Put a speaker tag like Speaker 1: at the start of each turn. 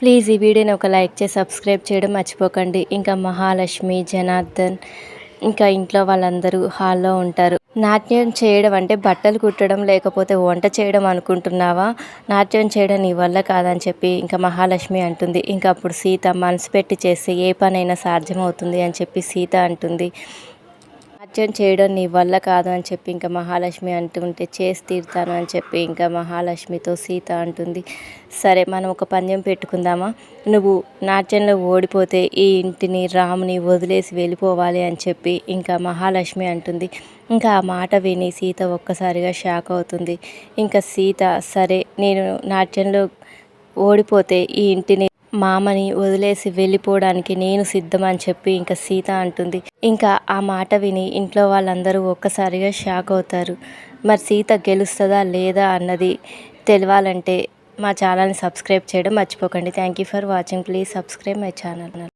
Speaker 1: Please ఈ వీడియోని ఒక లైక్ చేసి సబ్స్క్రైబ్ చేయడం మర్చిపోకండి. ఇంకా మహాలక్ష్మి జనార్దన్ ఇంకా ఇంట్లో వాళ్ళందరూ హాల్లో ఉంటారు. నాట్యం చేయడం అంటే బట్టలు కుట్టడం లేకపోతే వంట చేయడం అనుకుంటున్నావా? నాట్యం చేయడం నీ వల్ల కాదని చెప్పి ఇంకా మహాలక్ష్మి అంటుంది. ఇంకా అప్పుడు సీత మనసు పెట్టి చేస్తే ఏ పనైనా సాధ్యమవుతుంది అని చెప్పి సీత అంటుంది. నాట్యం చేయడం నీ వల్ల కాదు అని చెప్పి ఇంకా మహాలక్ష్మి అంటుంటే చేసి తీరుతాను అని చెప్పి ఇంకా మహాలక్ష్మితో సీత అంటుంది. సరే మనం ఒక పందెం పెట్టుకుందామా? నువ్వు నాట్యంలో ఓడిపోతే ఈ ఇంటిని రాముని వదిలేసి వెళ్ళిపోవాలి అని చెప్పి ఇంకా మహాలక్ష్మి అంటుంది. ఇంకా ఆ మాట విని సీత ఒక్కసారిగా షాక్ అవుతుంది. ఇంకా సీత సరే నేను నాట్యంలో ఓడిపోతే ఈ ఇంటిని మామని వదిలేసి వెళ్ళిపోవడానికి నేను సిద్ధం అని చెప్పి ఇంకా సీత అంటుంది. ఇంకా ఆ మాట విని ఇంట్లో వాళ్ళందరూ ఒక్కసారిగా షాక్ అవుతారు. మరి సీత గెలుస్తుందా లేదా అన్నది తెలవాలంటే మా ఛానల్ని సబ్స్క్రైబ్ చేయడం మర్చిపోకండి. Thank you for watching. Please subscribe my channel.